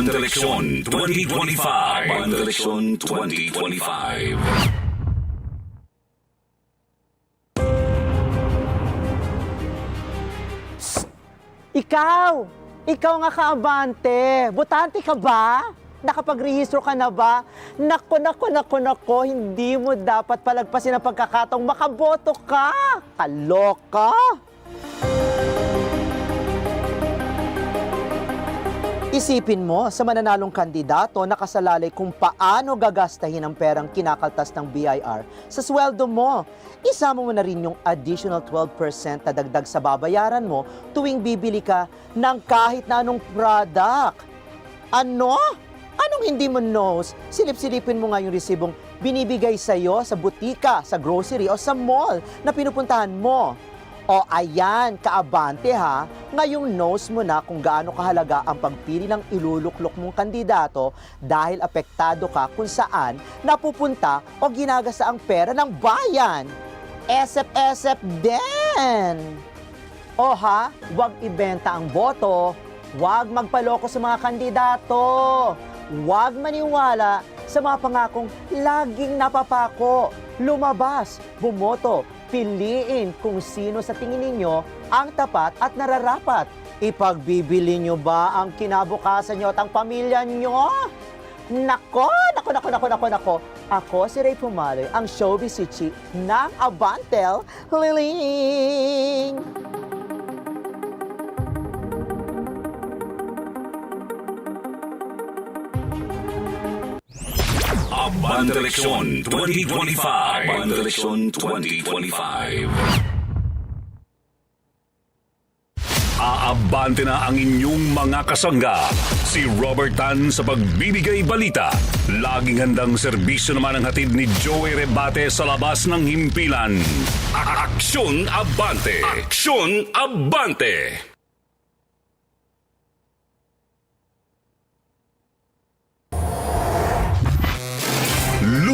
Abante Eleksyon 2025. Abante Eleksyon 2025. Ikaw! Ikaw nga kaabante! Butante ka ba? Nakapag-rehistro ka na ba? Nako, nako, nako, nako, hindi mo dapat palagpasin ang pagkakataong makaboto ka! Kaloka! Isipin mo sa mananalong kandidato nakasalalay kung paano gagastahin ang perang kinakaltas ng BIR sa sweldo mo. Isama mo na rin yung additional 12% na dagdag sa babayaran mo tuwing bibili ka ng kahit na anong product. Ano? Anong hindi mo knows? Silip-silipin mo nga yung resibong binibigay sa'yo sa butika, sa grocery o sa mall na pinupuntahan mo. O ayan, kaabante ha, ngayong knows mo na kung gaano kahalaga ang pagpili ng iluluklok mong kandidato dahil apektado ka kung saan napupunta o ginagasa ang pera ng bayan. Esep-esep din! O ha, huwag ibenta ang boto, huwag magpaloko sa mga kandidato, huwag maniwala sa mga pangakong laging napapako. Lumabas, bumoto, piliin kung sino sa tingin ninyo ang tapat at nararapat. Ipagbibili nyo ba ang kinabukasan nyo at ang pamilya nyo? Nako, nako, nako, nako, nako, nako. Ako si Ray Pumaloy, ang showbiz Chichi ng Avantel Liling. Abante Eleksyon 2025. Abante Eleksyon 2025. Aabante na ang inyong mga kasangga. Si Robert Tan sa pagbibigay balita. Laging handang serbisyo naman ang hatid ni Joey Rebate sa labas ng himpilan. Aksyon Abante! Aksyon Abante!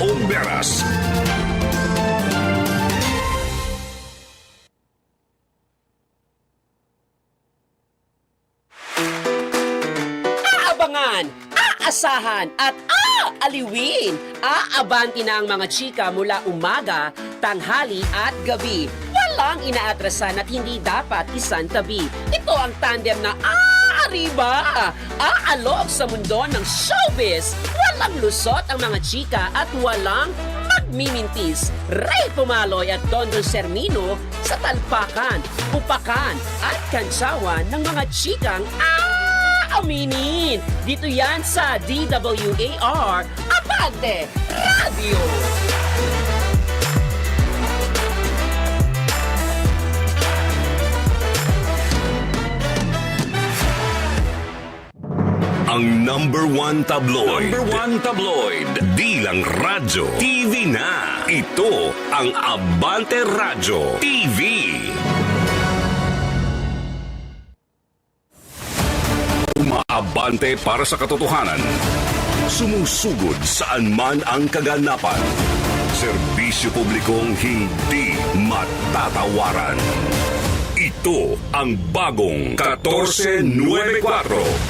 Oberas. aabangan, aasahan at aaliwin. Aabanti na ang mga chika mula umaga, tanghali at gabi. Walang inaatrasan at hindi dapat isantabi. Ito ang tandem na aariba. Aalok sa mundo ng showbiz. Walang lusot ang mga chika at walang magmimintis. Ray Pumaloy at Don Don Sermino sa talpakan, upakan at kantsawan ng mga chikang aaminin. Dito yan sa DWAR Abante Radio. Ang number one tabloid. Number one tabloid. Di lang radyo. TV na. Ito ang Abante Radyo TV. Umaabante para sa katotohanan. Sumusugod saan man ang kaganapan. Serbisyo publikong hindi matatawaran. Ito ang bagong 1494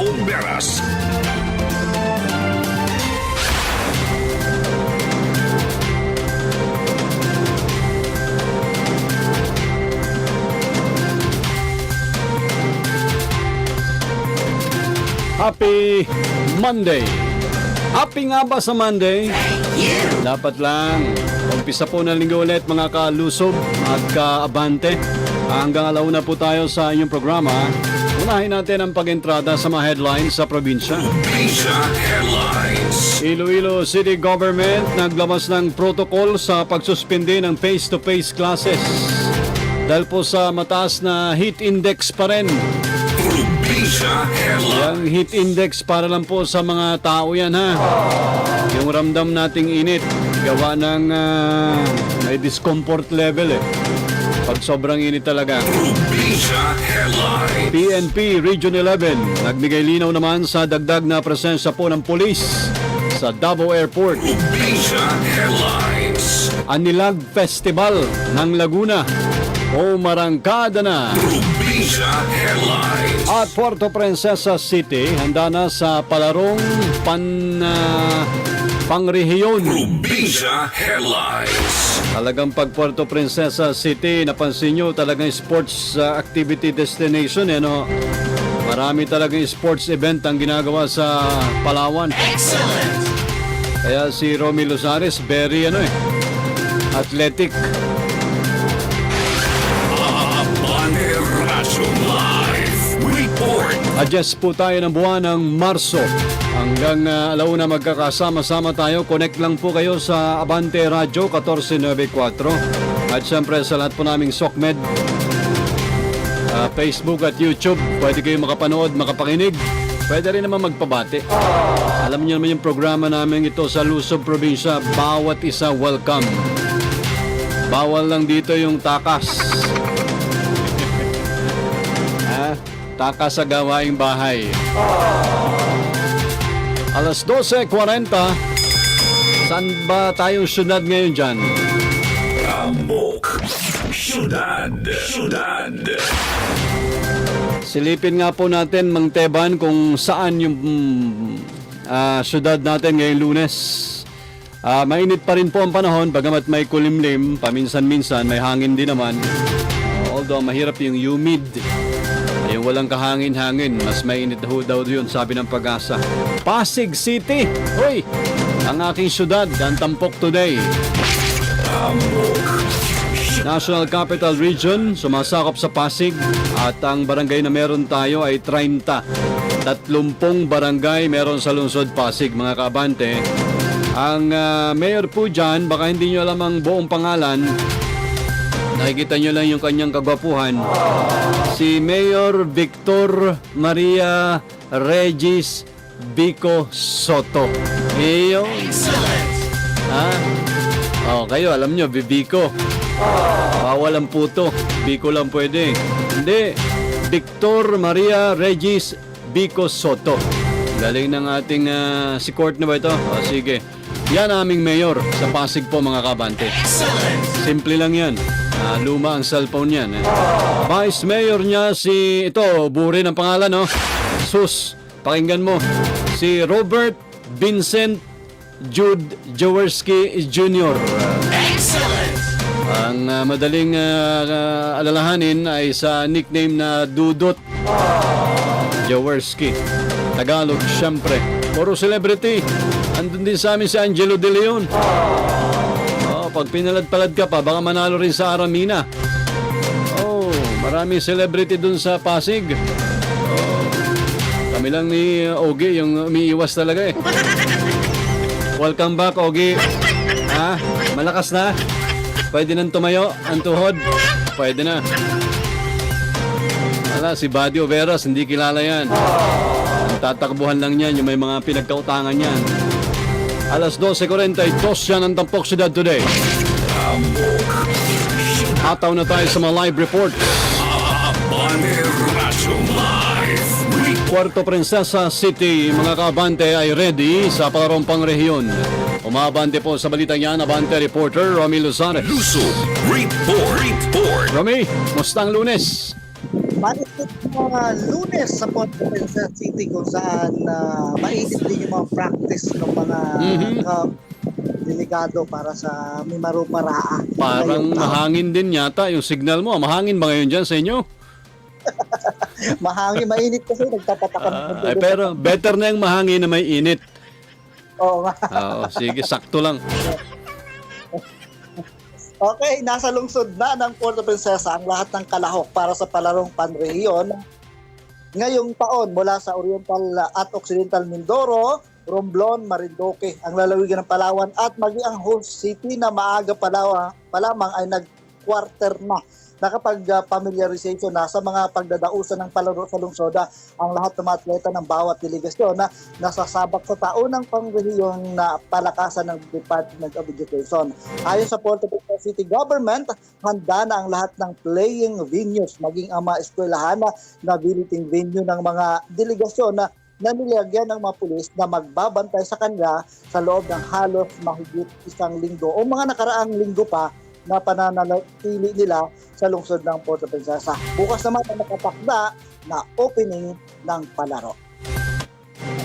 Oberas. Happy Monday! Happy nga ba sa Monday? Dapat lang. Umpisa po ng linggo ulit mga kalusob at kaabante. Hanggang alauna po tayo sa inyong programa. Unahin natin ang pag-entrada sa mga headlines sa probinsya. Iloilo City Government naglabas ng protocol sa pagsuspindi ng face-to-face classes. Dahil po sa mataas na heat index pa rin. Yung heat index para lang po sa mga tao yan ha. Yung ramdam nating init, gawa ng ah, may discomfort level eh. Sobrang init talaga. PNP Region 11, nagbigay linaw naman sa dagdag na presensya po ng polis sa Davao Airport. Anilag Festival ng Laguna o marangkada na. At Puerto Princesa City, handa na sa palarong pan, ah, pangrehiyon. Probinsya Headlines. Talagang pag Puerto Princesa City, napansin nyo talagang sports uh, activity destination. Eh, no? Marami talagang sports event ang ginagawa sa Palawan. Excellent! Kaya si Romy Lozares, very ano eh, athletic. Adjust po tayo ng buwan ng Marso. Hanggang uh, alauna magkakasama-sama tayo. Connect lang po kayo sa Abante Radio 1494. At syempre sa lahat po naming SOCMED, uh, Facebook at YouTube, pwede kayo makapanood, makapakinig. Pwede rin naman magpabati. Alam niyo naman yung programa namin ito sa Luzon Probinsya, bawat isa welcome. Bawal lang dito yung takas. ha? Takas sa gawaing bahay. Alas 12.40, saan ba tayong syudad ngayon dyan? Amok. Syudad. Syudad. Silipin nga po natin, Mang Teban, kung saan yung mm, ah, syudad natin ngayong lunes. Ah, mainit pa rin po ang panahon, bagamat may kulimlim, paminsan-minsan, may hangin din naman. Ah, although mahirap yung humid. Yung walang kahangin-hangin, mas mainit ho daw yun, sabi ng pag-asa. Pasig City! Hoy! Ang aking syudad, ang tampok today. National Capital Region, sumasakop sa Pasig at ang barangay na meron tayo ay 30. 30 barangay meron sa lungsod Pasig, mga kabante. Ang ah, mayor po dyan, baka hindi nyo alam ang buong pangalan. Nakikita nyo lang yung kanyang kagwapuhan. Si Mayor Victor Maria Regis Bico Soto. Iyo. Ha? Oh, kayo alam nyo, Bibico. Bawal ang puto. Biko lang pwede. Hindi. Victor Maria Regis Bico Soto. Galing ng ating ah, si Court na ba ito? O sige. Yan aming mayor sa Pasig po mga kabante. Simple lang yan. Ah, luma ang cellphone yan. Eh. Vice Mayor niya si, ito, buri ng pangalan, no? Sus, pakinggan mo. Si Robert Vincent Jude Jaworski Jr. Ang ah, madaling ah, ah, alalahanin ay sa nickname na Dudot Jaworski. Tagalog, syempre. Puro celebrity. Andun din sa amin si Angelo De Leon. Pag pinalad-palad ka pa, baka manalo rin sa Aramina. Oh, maraming celebrity dun sa Pasig. Oh, kami lang ni Ogie yung umiiwas talaga eh. Welcome back, Ogie. Ha? Malakas na? Pwede nang tumayo ang tuhod? Pwede na. Wala, si Buddy Overas, hindi kilala yan. Tatakbuhan lang yan, yung may mga pinagkautangan yan. Alas 12.42 yan ang Tampok Sudad today. Ataw na tayo sa mga live report. Puerto Princesa City, mga kabante ay ready sa palarong pangrehiyon. Umabante po sa balitang yan, Abante reporter Romy Luzares. Luzon, report, report. Romy, musta ang lunes? Malikot mga lunes sa Puerto Princesa City kung saan uh, mainit din yung mga practice ng mga Mhm. ka- delegado para sa Mimaru Paraa. Parang mahangin din yata yung signal mo. Mahangin ba ngayon dyan sa inyo? Mahangin, mainit kasi nagtatatakam. Ah, ay, pero better na yung mahangin na may init. Oo nga. Oo, sige, sakto lang. Okay, nasa lungsod na ng Puerto Princesa ang lahat ng kalahok para sa palarong panrehiyon. Ngayong taon mula sa Oriental at Occidental Mindoro, Romblon, Marinduque, ang lalawigan ng Palawan at maging ang host city na maaga pa, lawa- pa lamang ay nag-quarter na nakapag-familiarization na sa mga pagdadausan ng palaro sa lungsod ang lahat ng mga atleta ng bawat delegasyon na nasasabak sa taunang pangrehiyon na palakasan ng Department of Education. Ayon sa Puerto Princesa City Government, handa na ang lahat ng playing venues, maging ang mga eskwelahan na, na visiting venue ng mga delegasyon na na nilagyan ng mga pulis na magbabantay sa kanila sa loob ng halos mahigit isang linggo o mga nakaraang linggo pa na pananatili nila sa lungsod ng Puerto Princesa. Bukas naman ang nakatakda na opening ng palaro.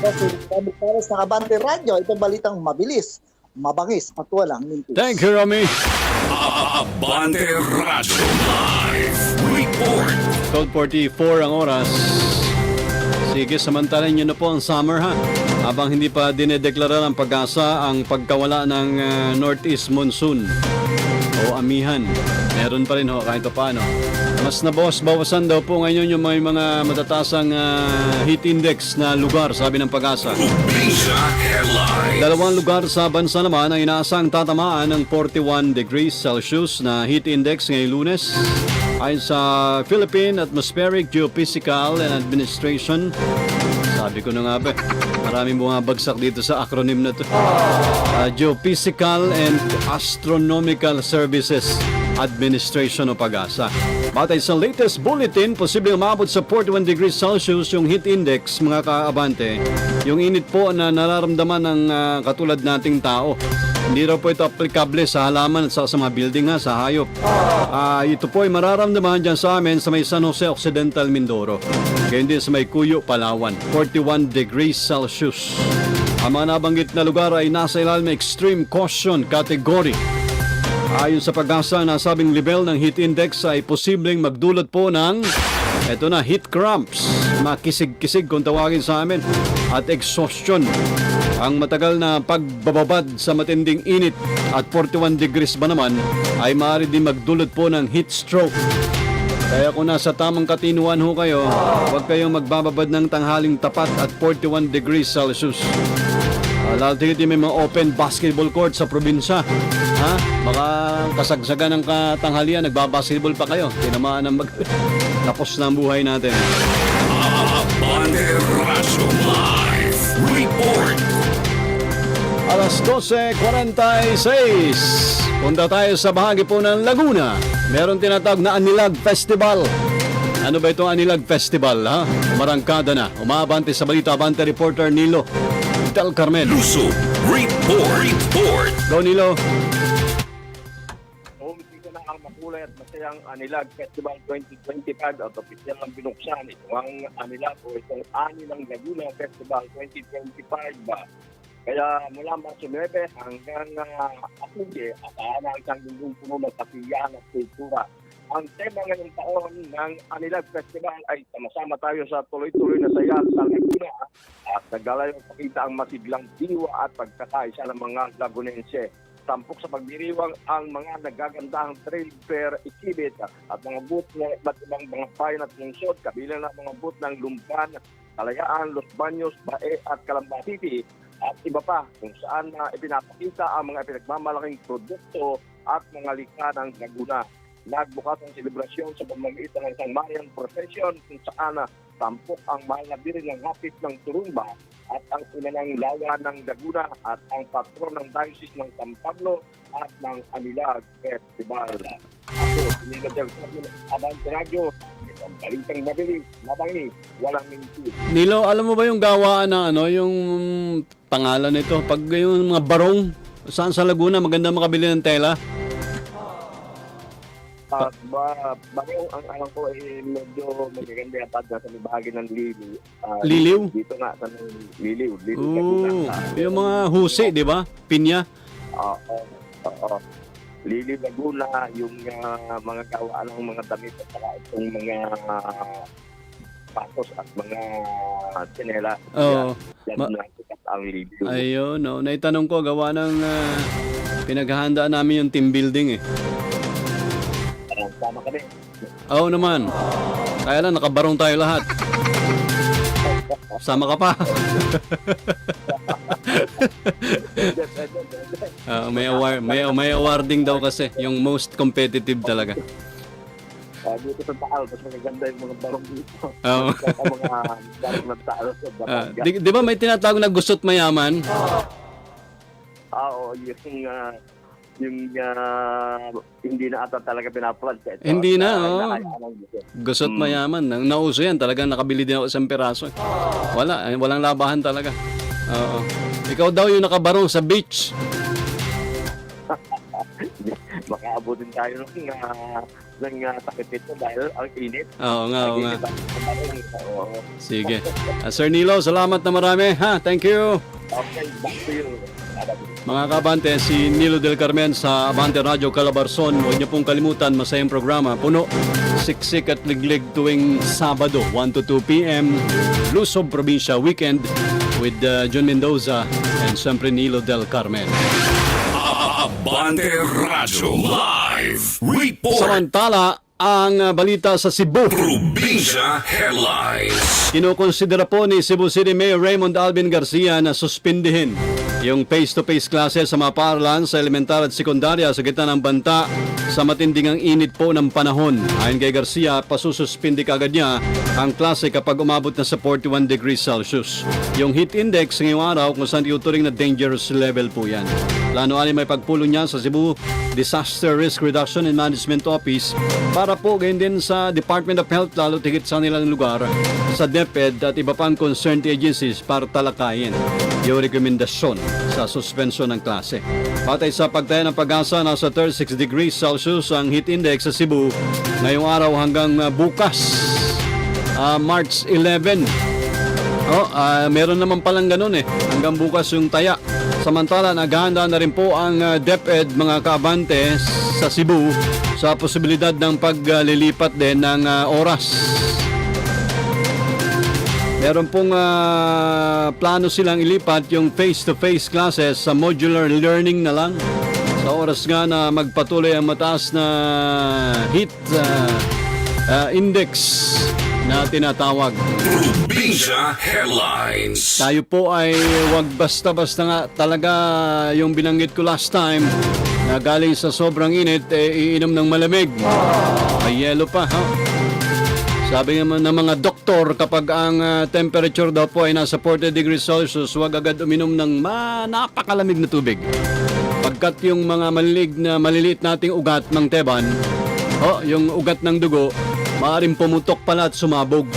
Ako si Rami Perez ng Abante Radio. Itong balitang mabilis, mabangis at walang mintis. Thank you, Romy. Abante Radyo Live Report. 12.44 ang oras. Sige, samantalan nyo na po ang summer ha. Habang hindi pa dinedeklara ng pag-asa ang pagkawala ng ah, northeast monsoon o amihan. Meron pa rin ho kahit pa paano. Mas nabawas bawasan daw po ngayon yung may mga matatasang ah, heat index na lugar, sabi ng pag-asa. Dalawang lugar sa bansa naman ang inaasang tatamaan ng 41 degrees Celsius na heat index ngayong lunes. Ayon sa Philippine Atmospheric Geophysical and Administration, sabi ko na nga ba, maraming bumabagsak dito sa acronym na to. Uh, Geophysical and Astronomical Services Administration o pag-asa. Batay sa latest bulletin, posibleng umabot sa 41 degrees Celsius yung heat index, mga kaabante. Yung init po na nararamdaman ng ah, katulad nating tao. Hindi raw po ito aplikable sa halaman at sa, sa mga building ha, sa hayop. Ah, ito po ay mararamdaman dyan sa amin sa may San Jose Occidental, Mindoro. Ganyan din sa may Cuyo, Palawan. 41 degrees Celsius. Ang mga nabanggit na lugar ay nasa ilalim extreme caution category. Ayon sa pag-asa, nasabing level ng heat index ay posibleng magdulot po ng eto na, heat cramps, makisig-kisig kung tawagin sa amin, at exhaustion. Ang matagal na pagbababad sa matinding init at 41 degrees ba naman ay maaari din magdulot po ng heat stroke. Kaya kung nasa tamang katinuan ho kayo, huwag kayong magbababad ng tanghaling tapat at 41 degrees Celsius. Uh, lalo tingin may mga open basketball court sa probinsya. Ha? Baka kasagsagan ng katanghalian, nagbabasketball pa kayo. Tinamaan ng mag... Tapos na ang buhay natin. Abante Radyo Live Report. Alas 12.46. Punta tayo sa bahagi po ng Laguna. Meron tinatawag na Anilag Festival. Ano ba itong Anilag Festival, ha? Umarangkada na. Umabante sa balita, abante reporter Nilo Del Carmen. Luzon, report, report. Go Nilo. Umisisa na ang makulay at masayang Anilag Festival 2025 at opisyal ng binuksan. Ito ang Anilag o itong Ani ng Laguna Festival 2025. Kaya mula Marso 9 hanggang uh, Apuye, asahan ang isang linggong ng kasiyahan at kultura. Ang tema ngayong taon ng Anilag Festival ay sama-sama tayo sa tuloy-tuloy na saya sa Laguna at naglalayong pakita ang masiglang diwa at pagkakaisa ng mga Lagunense tampok sa pagdiriwang ang mga nagagandahang trade fair exhibit at mga booth ng iba't ibang mga payon at lungsod, kabilang ng mga booth ng Lumban, Kalayaan, Los Baños, Bae at Calamba City at iba pa kung saan na ipinapakita ang mga pinagmamalaking produkto at mga likha ng Laguna. Nagbukas ang selebrasyon sa pamamagitan ng isang Marian Procession kung saan na tampok ang biril ng hapis ng Turumba at ang ina ng lawa ng Laguna at ang patron ng Diocese ng San Pablo at ng Anilag Festival. Ako, sinila Del Carmen, Abante Radio, ang balitang mabilis, mabangi, walang minti. Nilo, alam mo ba yung gawaan na ano, yung pangalan nito? Pag yung mga barong, saan sa Laguna, maganda makabili ng tela? Uh, ba, bagong ang alam ko ay medyo magaganda yata dyan sa may bahagi ng Liliw. Ah, Liliw? Dito nga sa Liliw. Liliw Oo. Ah, yung mga husi, di ba? Pinya. Oo. Oo. Liliw Laguna, yung ah, mga gawaan ng mga damit at saka itong mga ah, patos at mga tsinela. Oo. Yan, Ma- yan na sikat ang Liliw. Ayun, no. Naitanong ko, gawa ng ah, pinaghahandaan namin yung team building eh. Ah, Sama kami. Oo naman. Kaya lang, nakabarong tayo lahat. Sama ka pa. Ah, may award, may may awarding daw kasi, yung most competitive talaga. Ah, dito sa Taal, mas magaganda yung mga barong dito. Oo. Kaya mga barong ng Taal sa Ah, Batangas. di, di ba may tinatawag na gusot mayaman? Ah, oo, yung ah, yung ah, hindi na ata talaga pinaplant. Ito, Hindi na, ah, oo. ng gusto. Gusot mayaman. Nang nauso yan, talagang nakabili din ako isang piraso. Wala, eh, walang labahan talaga. Oo. Ikaw daw yung nakabarong sa beach. Makaabutin tayo ng, uh, ng uh, sakit nito dahil ang init. Oo nga, oo nga. Sige. Ah, Sir Nilo, salamat na marami. Ha, thank you. Okay, back to you. Mga kabante, si Nilo Del Carmen sa Abante Radio Calabarzon. Huwag niyo pong kalimutan, masayang programa. Puno, siksik at liglig tuwing Sabado, 1 to 2 p.m. Lusob Provincia Weekend with uh, John Mendoza and siyempre Nilo Del Carmen. Abante Radio Live Report Samantala, ang balita sa Cebu. Probinsya Headlines Kinukonsidera po ni Cebu City Mayor Raymond Alvin Garcia na suspindihin yung face-to-face classes sa mga paaralan sa elementar at sekundarya sa gitna ng banta sa matinding ang init po ng panahon. Ayon kay Garcia, pasususpindi kagad niya ang klase kapag umabot na sa 41 degrees Celsius. Yung heat index ngayong araw kung saan tinuturing na dangerous level po yan. Plano ani may pagpulong niya sa Cebu Disaster Risk Reduction and Management Office para po gayon din sa Department of Health lalo tigit sa nilang lugar sa DepEd at iba pang concerned agencies para talakayin yung rekomendasyon sa suspensyon ng klase. Patay sa pagtaya ng pag-asa, nasa 36 degrees Celsius ang heat index sa Cebu ngayong araw hanggang uh, bukas, ah, March 11. Oh, ah, meron naman palang ganun eh. Hanggang bukas yung taya. Samantala, naghahanda na rin po ang ah, DepEd mga kaabante sa Cebu sa posibilidad ng paglilipat din ng ah, oras. Meron pong ah, plano silang ilipat yung face-to-face classes sa modular learning na lang. Sa oras nga na magpatuloy ang mataas na heat ah, ah, index na tinatawag. Probinsya Headlines Tayo po ay wag basta-basta nga talaga yung binanggit ko last time na galing sa sobrang init, eh, iinom ng malamig. May yelo pa, ha? Sabi naman ng mga doktor, kapag ang ah, temperature daw po ay nasa 40 degrees Celsius, huwag agad uminom ng ma napakalamig na tubig. Pagkat yung mga malilig na maliliit nating ugat ng teban, oh, yung ugat ng dugo, maaaring pumutok pala at sumabog.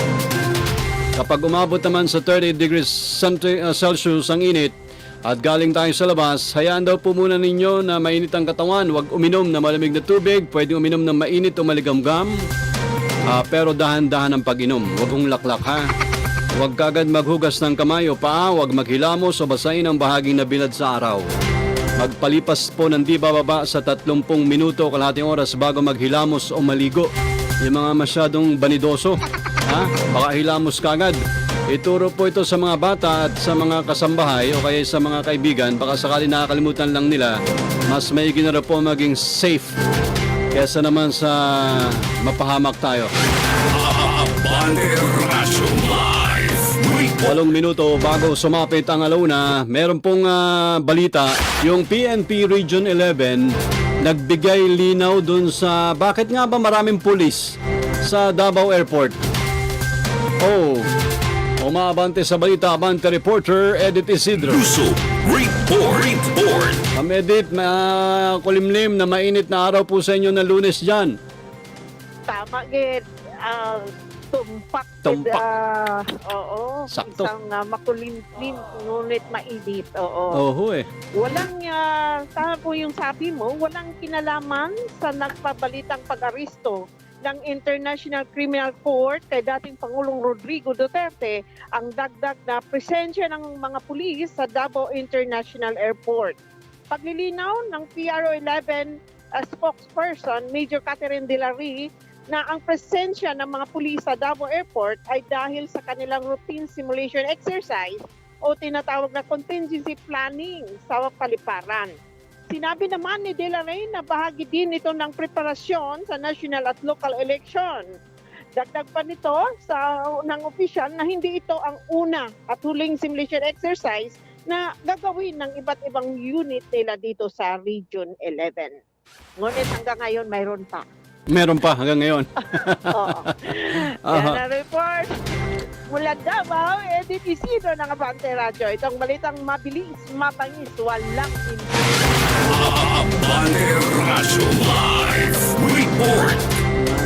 Kapag umabot naman sa 30 degrees uh, Celsius ang init at galing tayo sa labas, hayaan daw po muna ninyo na mainit ang katawan. Huwag uminom na malamig na tubig, pwede uminom ng mainit o maligamgam. Ah, pero dahan-dahan ang pag-inom. Huwag hong laklak ha. Huwag kagad maghugas ng kamay o paa, huwag maghilamos o basahin ang bahaging nabilad sa araw. Magpalipas po ng di bababa sa 30 minuto o kalahating oras bago maghilamos o maligo. Yung mga masyadong banidoso, ha? Baka hilamos kagad. Ituro po ito sa mga bata at sa mga kasambahay o kaya sa mga kaibigan. Baka sakali nakakalimutan lang nila, mas may na po maging safe kesa naman sa mapahamak tayo. Walong minuto bago sumapit ang alauna, meron pong ah, balita, yung PNP Region 11 nagbigay linaw dun sa bakit nga ba maraming pulis sa Davao Airport. Oh, umabante sa balita, abante reporter Edith Isidro. Lusob Report. Report. Ma'am Edith, ma kulimlim na mainit na araw po sa inyo na lunes dyan. Tama gid. ah, tumpak. Tumpak. ah, oo. Sakto. Isang uh, makulimlim, ngunit mainit. Oo. Oho eh. Walang, uh, tama po yung sabi mo, walang kinalaman sa nagpabalitang pag-aristo ng International Criminal Court kay dating Pangulong Rodrigo Duterte ang dagdag na presensya ng mga pulis sa Davao International Airport. Paglilinaw ng PRO11 uh, spokesperson, Major Catherine De La Ree, na ang presensya ng mga pulis sa Davao Airport ay dahil sa kanilang routine simulation exercise o tinatawag na contingency planning sa paliparan. Sinabi naman ni De La Rey na bahagi din ito ng preparasyon sa national at local election. Dagdag pa nito sa ng opisyal na hindi ito ang una at huling simulation exercise na gagawin ng iba't ibang unit nila dito sa Region 11. Ngunit hanggang ngayon mayroon pa. Meron pa hanggang ngayon. Oo. Aha. Yan ang report. Mula Davao, Edith Isidro ng Abante Radio. Itong balitang mabilis, mabangis, walang Abante Radyo Live Report.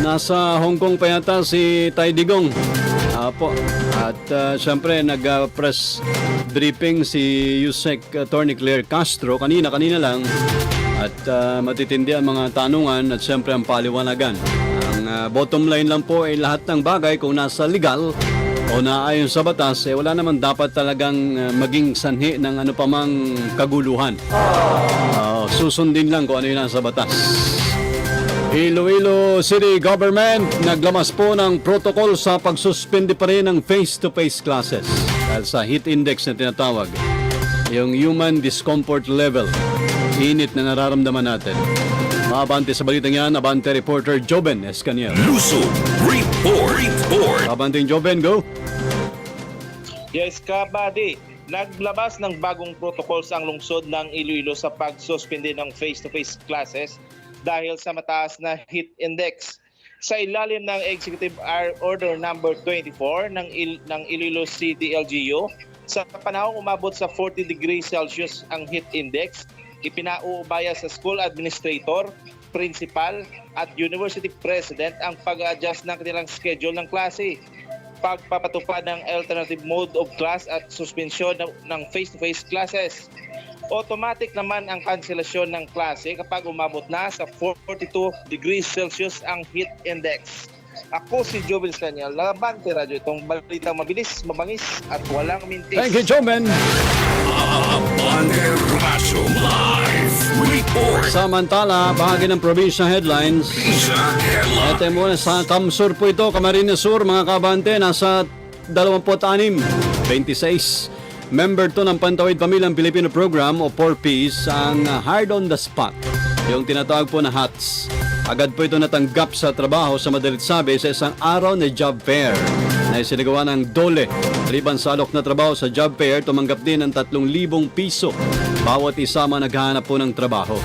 Nasa Hong Kong pa yata si Tay Digong. Apo. At uh, syempre nag-press briefing si Yusek Attorney Claire Castro kanina kanina lang at uh, matitindi ang mga tanungan at syempre ang paliwanagan. Ang uh, bottom line lang po ay lahat ng bagay kung nasa legal o naayon sa batas, eh, wala naman dapat talagang uh, maging sanhi ng ano pa mang kaguluhan. Uh, susundin lang kung ano yung nasa batas. Iloilo City Government naglamas po ng protocol sa pagsuspende pa rin ng face-to-face classes dahil sa heat index na tinatawag. Yung human discomfort level. Init na nararamdaman natin. Maabante sa balitang yan, abante reporter Joben Escaniel. Lusob Report. Report. Abanting Joben, go! Yes, kabady. Naglabas ng bagong protocol sa ang lungsod ng Iloilo sa pagsuspende ng face-to-face classes dahil sa mataas na heat index. Sa ilalim ng Executive Order number 24 ng, Il- ng Iloilo City LGU, sa panahong umabot sa 40 degrees Celsius ang heat index, ipinauubaya sa school administrator, principal at university president ang pag-adjust ng kanilang schedule ng klase pagpapatupad ng alternative mode of class at suspensyon ng- face-to-face classes. Automatic naman ang kanselasyon ng klase kapag umabot na sa 42 degrees Celsius ang heat index. Ako si Jovel Sanyal, Labante Radio, itong balitang mabilis, mabangis at walang mintis. Thank you, Joben! Abante Radyo Live Report. Samantala, bahagi ng probinsya headlines. Headline. Ito muna sa Kamsur po ito, Camarines Sur, mga kabante, nasa 26, 26. Member to ng Pantawid Pamilyang Pilipino Program o 4Ps ang Hard on the Spot, yung tinatawag po na HATS. Agad po ito natanggap sa trabaho sa madalit sabi sa isang araw na job fair na isinagawa ng Dole. Liban sa alok na trabaho sa job fair, tumanggap din ng 3,000 piso bawat isa man naghahanap po ng trabaho.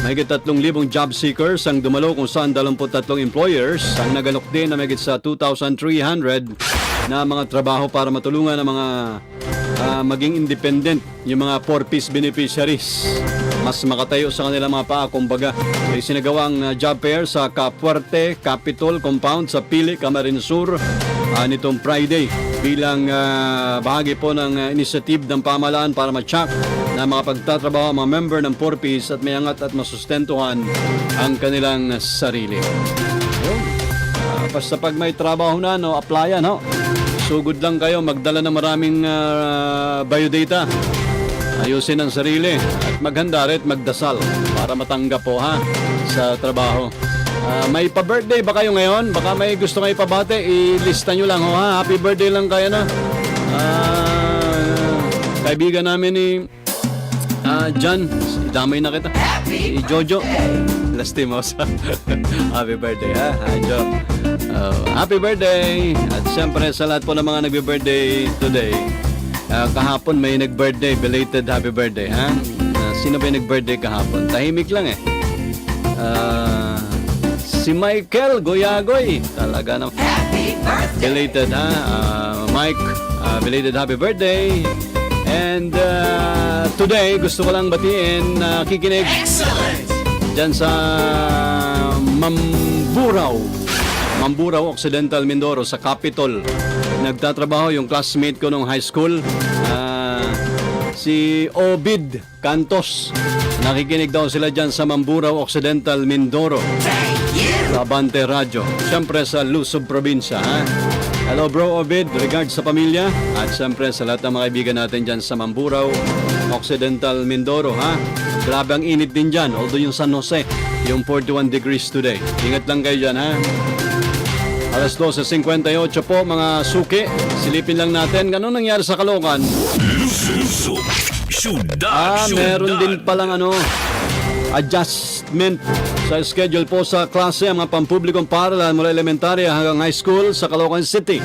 Mahigit 3,000 job seekers ang dumalo kung saan 23 employers ang nagalok din na mahigit sa 2,300 na mga trabaho para matulungan ang mga ah, maging independent yung mga 4-piece beneficiaries. Mas makatayo sa kanilang mga paa, kumbaga. May sinagawang ah, job fair sa Capuerte Capitol Compound sa Pili, Camarines Sur ah, nitong Friday bilang ah, bahagi po ng ah, initiative ng pamahalaan para ma-check na mga pagtatrabaho ang mga member ng 4Ps at may angat at masustentuhan ang kanilang sarili. Ah, basta pag may trabaho na, no, applyan, no? Sugod lang kayo, magdala ng maraming ah, biodata. Ayusin ang sarili at maghanda rin magdasal para matanggap po ha sa trabaho. Ah, may pa-birthday ba kayo ngayon? Baka may gusto kayo pabate, ilista nyo lang ho ha. Happy birthday lang kayo na. Ah, kaibigan namin ni Ah, John, idamay na kita. Si Jojo. Lastimosa. happy birthday, ha? Hi, Jo. Oh, happy birthday! At siyempre, sa lahat po ng mga nagbe-birthday today, ah, kahapon may nag-birthday, belated happy birthday, ha? Ah, sino ba yung nag-birthday kahapon? Tahimik lang, eh. Ah, si Michael Goyagoy. Talaga na. Happy birthday! belated ha. Ah, Mike, ah, belated happy birthday. And ah, today, gusto ko lang batiin na kikinig dyan sa Mamburao. Mamburao Occidental Mindoro sa Capitol. Nagtatrabaho yung classmate ko nung high school. Ah, si Obid Cantos. Nakikinig daw sila dyan sa Mamburao Occidental Mindoro. Sa Abante Radio. Siyempre sa Luzon Probinsya. Ha? Hello bro Obid, regards sa pamilya at siyempre sa lahat ng mga kaibigan natin dyan sa Mamburao, Occidental Mindoro ha. Grabe ang init din dyan, although yung San Jose, yung 41 degrees today. Ingat lang kayo dyan ha. Alas 12.58 po mga suki. Silipin lang natin. Ganun nangyari sa Kalokan? Syudad. Ah, meron din palang ano, adjustment sa schedule po sa klase ang mga pampublikong paaralan mula elementarya hanggang high school sa Caloocan City.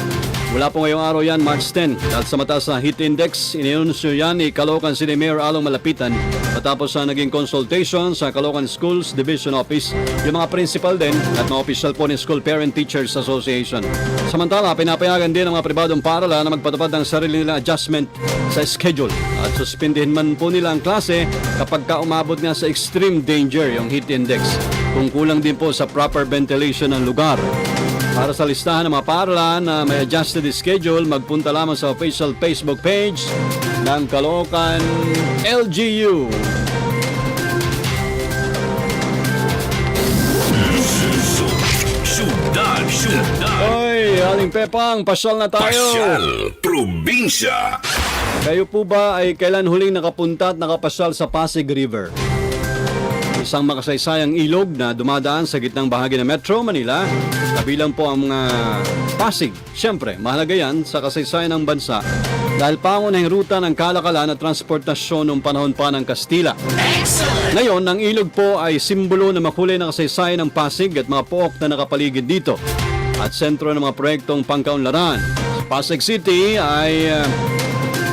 Mula po ngayong araw yan, March 10. Dahil sa mataas na heat index, ininunsyo yan ni Caloocan City Mayor Along Malapitan matapos sa naging consultation sa Caloocan Schools Division Office, yung mga principal din at mga official po ni School Parent Teachers Association. Samantala, pinapayagan din ang mga pribadong paaralan na magpatupad ng sarili nilang adjustment sa schedule at suspindihin man po nila ang klase kapag ka umabot nga sa extreme danger yung heat index kung kulang din po sa proper ventilation ng lugar. Para sa listahan ng mga paaralan na may adjusted schedule, magpunta lamang sa official Facebook page ng Caloocan LGU. Luso. Syudad. Syudad. Hoy, Aling Pepang, pasyal na tayo! Pasyal. Probinsya. Kayo po ba ay kailan huling nakapunta at nakapasyal sa Pasig River? Isang makasaysayang ilog na dumadaan sa gitnang bahagi ng Metro Manila. Kabilang po ang mga Pasig. Siyempre, mahalaga yan sa kasaysayan ng bansa dahil pangunahing ruta ng kalakalan at transportasyon noong panahon pa ng Kastila. Ngayon, ang ilog po ay simbolo na makulay na kasaysayan ng Pasig at mga pook na nakapaligid dito at sentro ng mga proyektong pangkaunlaran. Pasig City ay uh,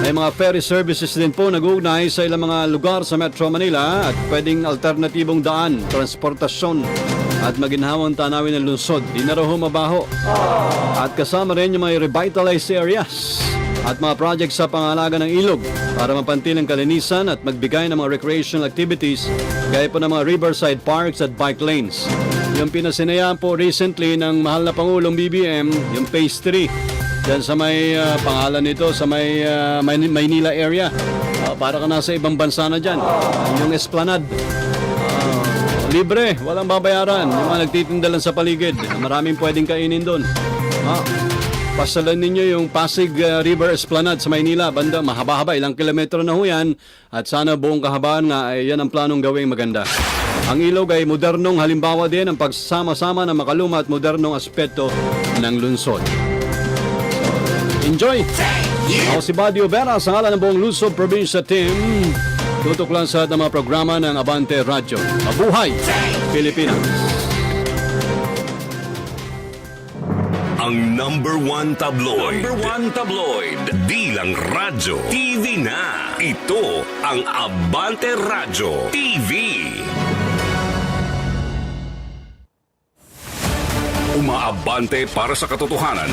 may mga ferry services din po nag-uugnay sa ilang mga lugar sa Metro Manila at pwedeng alternatibong daan, transportasyon at maginhawang tanawin ng lungsod. Di na mabaho. At kasama rin yung mga revitalized areas at mga projects sa pangalaga ng ilog para mapantil ang kalinisan at magbigay ng mga recreational activities gaya po ng mga riverside parks at bike lanes. Yung pinasinayaan po recently ng mahal na Pangulong BBM, yung Phase 3 Diyan sa may ah, pangalan nito, sa may May- Maynila area. Ah, para ka nasa ibang bansa na dyan. Yung Esplanade. Ah, libre, walang babayaran. Yung mga nagtitinda lang sa paligid. Maraming pwedeng kainin doon. Ah, pasalan ninyo yung Pasig ah, River Esplanade sa Maynila. Banda, mahaba-haba. Ilang kilometro na ho yan. At sana buong kahabaan nga ay yan ang planong gawing maganda. Ang ilog ay modernong halimbawa din ng pagsama-sama ng makaluma at modernong aspeto ng lungsod. Enjoy! Ako si Badio Vera sa ngalan ng buong Luzon Provincia Team. Tutok lang sa mga programa ng Abante Radio. Mabuhay! Pilipinas! Ang number one tabloid. Number one tabloid. Di lang radyo. TV na. Ito ang Abante Radyo TV. Umaabante para sa katotohanan.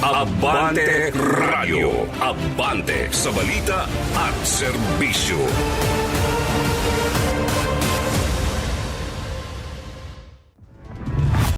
Abante Radio. Abante sa balita at serbisyo.